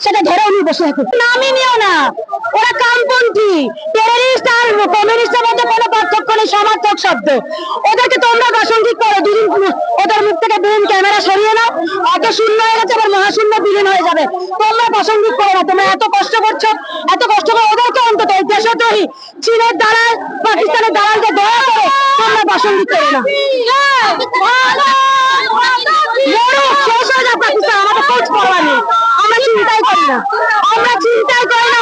সেটা ধরে উনি বসে থাকুন নামই নিও না ওরা কামপন্থী টেররিস্ট আর কমিউনিস্টের মধ্যে কোনো পার্থক্য নেই সমার্থক শব্দ ওদেরকে তোমরা প্রাসঙ্গিক করো দুদিন ওদের মুখ থেকে দুদিন ক্যামেরা সরিয়ে নাও অত শূন্য হয়ে গেছে আবার মহাশূন্য বিলীন হয়ে যাবে তোমরা প্রাসঙ্গিক করো না তোমরা এত কষ্ট করছ এত কষ্ট করে ওদেরকে অন্তত এই দেশদ্রোহী চীনের দালাল পাকিস্তানের দালালকে দয়া করে তোমরা প্রাসঙ্গিক করো না মরুক, শেষ হয়ে যাক পাকিস্তান, আমাদের খোঁজ পরোয়া নেই। আমরা চিন্তাই করি আমরা চিন্তাই করি না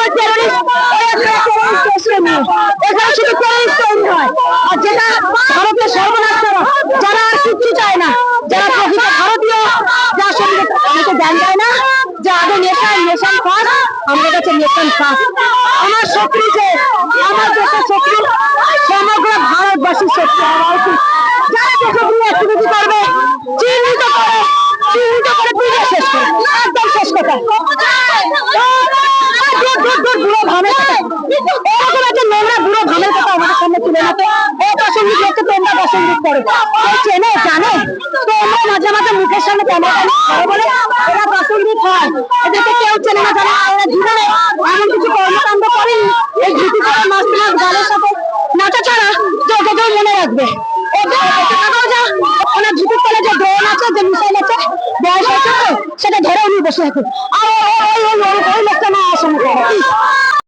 নিয়ে। এখানে শুধু তৈরি হয়। যেটা ভারতের সর্বনাশ করা, যারা আর কিচ্ছু চায় না যারা প্রকৃত ভারতীয় যার সঙ্গে অনেকে জ্ঞান যায় না যে আগে নেশন নেশন ফার্স্ট আমাদের কাছে নেশন ফার্স্ট আমার শত্রু যে আমার সমগ্র ভারতবাসীর শত্রু। যারা করে পুজো শেষ একদম শেষ কথা। করো মাঝে মাঝে মুখের হয় এদেরকে কেউ চেনে না জানে এরা জীবনে এই ধুতি পরে মাস মাস গালের সাথে নাচা ছাড়া মনে রাখবে যা ওনার ধুতির তলে যে ড্রোন আছে যে মিসাইল আছে বয়স তো? সেটা ধরে উনি বসে থাকুন আর ওই ওই লোকটা না আসে মুখে।